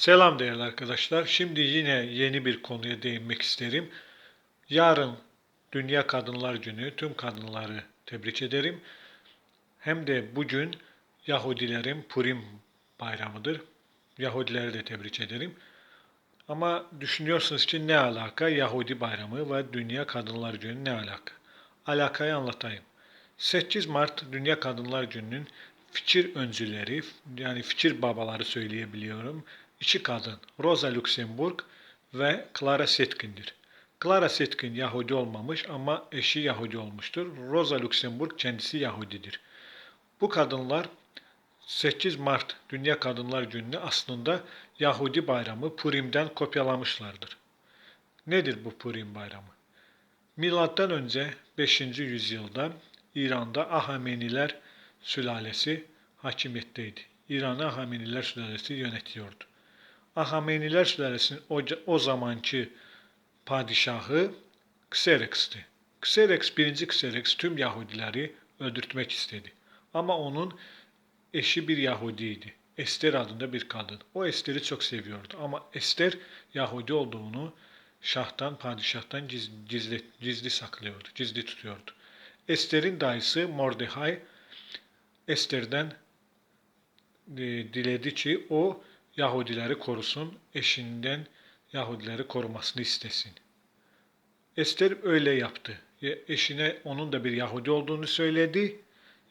Selam değerli arkadaşlar. Şimdi yine yeni bir konuya değinmek isterim. Yarın Dünya Kadınlar Günü. Tüm kadınları tebrik ederim. Hem de bugün Yahudilerin Purim bayramıdır. Yahudileri de tebrik ederim. Ama düşünüyorsunuz ki ne alaka Yahudi bayramı ve Dünya Kadınlar Günü ne alaka? Alakayı anlatayım. 8 Mart Dünya Kadınlar Günü'nün fikir öncüleri yani fikir babaları söyleyebiliyorum. İki kadın Rosa Luxemburg ve Clara Zetkin'dir. Clara Zetkin Yahudi olmamış ama eşi Yahudi olmuştur. Rosa Luxemburg kendisi Yahudidir. Bu kadınlar 8 Mart Dünya Kadınlar Günü'nü aslında Yahudi bayramı Purim'den kopyalamışlardır. Nedir bu Purim bayramı? Milattan önce 5. yüzyılda İran'da Ahameniler sülalesi hakimiyetteydi. İran'ı Ahameniler sülalesi yönetiyordu. Ahameniler sülalesinin o, o zamanki padişahı Xerx'ti. Xerx, birinci Xerx tüm Yahudileri öldürtmek istedi. Ama onun eşi bir Yahudiydi. Ester adında bir kadın. O Ester'i çok seviyordu ama Ester Yahudi olduğunu şahtan, padişahtan giz- gizli, gizli saklıyordu, gizli tutuyordu. Ester'in dayısı Mordecai Ester'den e, diledi ki o Yahudileri korusun, eşinden Yahudileri korumasını istesin. Ester öyle yaptı. Eşine onun da bir Yahudi olduğunu söyledi.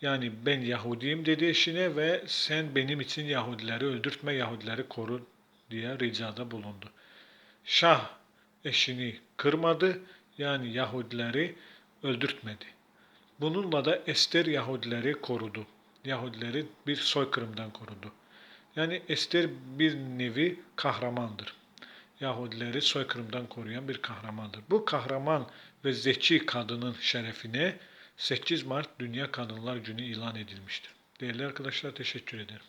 Yani ben Yahudiyim dedi eşine ve sen benim için Yahudileri öldürtme, Yahudileri koru diye ricada bulundu. Şah eşini kırmadı yani Yahudileri öldürtmedi. Bununla da Ester Yahudileri korudu. Yahudileri bir soykırımdan korudu. Yani Ester bir nevi kahramandır. Yahudileri soykırımdan koruyan bir kahramandır. Bu kahraman ve zeki kadının şerefine 8 Mart Dünya Kadınlar Günü ilan edilmiştir. Değerli arkadaşlar teşekkür ederim.